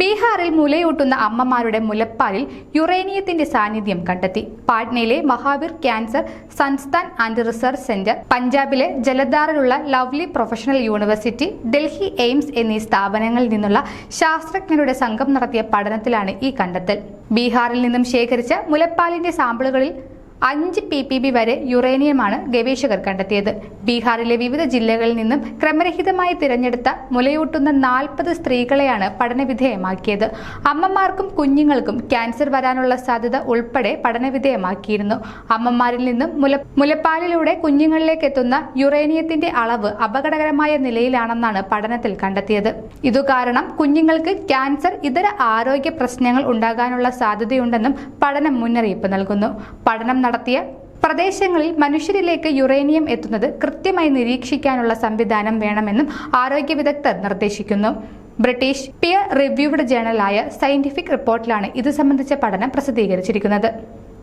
ബീഹാറിൽ മുലയൂട്ടുന്ന അമ്മമാരുടെ മുലപ്പാലിൽ യുറേനിയത്തിന്റെ സാന്നിധ്യം കണ്ടെത്തി. പാട്നയിലെ Mahavir cancer Sansthan and research centre പഞ്ചാബിലെ ജലധാറിലുള്ള lovely professional university Delhi AIIMS എന്നീ സ്ഥാപനങ്ങളിൽ നിന്നുള്ള ശാസ്ത്രജ്ഞരുടെ സംഘം നടത്തിയ പഠനത്തിലാണ് ഈ കണ്ടെത്തൽ. ബീഹാറിൽ നിന്നും ശേഖരിച്ച മുലപ്പാലിന്റെ സാമ്പിളുകളിൽ അഞ്ച് പി പി ബി വരെ യുറേനിയമാണ് ഗവേഷകർ കണ്ടെത്തിയത്. ബീഹാറിലെ വിവിധ ജില്ലകളിൽ നിന്നും ക്രമരഹിതമായി തിരഞ്ഞെടുത്ത മുലയൂട്ടുന്ന നാൽപ്പത് സ്ത്രീകളെയാണ് പഠനവിധേയമാക്കിയത്. അമ്മമാർക്കും കുഞ്ഞുങ്ങൾക്കും ക്യാൻസർ വരാനുള്ള സാധ്യത ഉൾപ്പെടെ പഠനവിധേയമാക്കിയിരുന്നു. അമ്മമാരിൽ നിന്നും മുല മുലപ്പാലിലൂടെ കുഞ്ഞുങ്ങളിലേക്ക് എത്തുന്ന യുറേനിയത്തിന്റെ അളവ് അപകടകരമായ നിലയിലാണെന്നാണ് പഠനത്തിൽ കണ്ടെത്തിയത്. ഇതുകാരണം കുഞ്ഞുങ്ങൾക്ക് ക്യാൻസർ ഇതര ആരോഗ്യ പ്രശ്നങ്ങൾ ഉണ്ടാകാനുള്ള സാധ്യതയുണ്ടെന്നും പഠനം മുന്നറിയിപ്പ് നൽകുന്നു. പഠനം നടത്തിയ പ്രദേശങ്ങളിൽ മനുഷ്യരിലേക്ക് യുറേനിയം എത്തുന്നത് കൃത്യമായി നിരീക്ഷിക്കാനുള്ള സംവിധാനം വേണമെന്നും ആരോഗ്യ വിദഗ്ധർ നിർദ്ദേശിക്കുന്നു. ബ്രിട്ടീഷ് പിയർ റിവ്യൂഡ് ജേണലായ സയന്റിഫിക് റിപ്പോർട്ടിലാണ് ഇത് സംബന്ധിച്ച പഠനം പ്രസിദ്ധീകരിച്ചിരിക്കുന്നത്.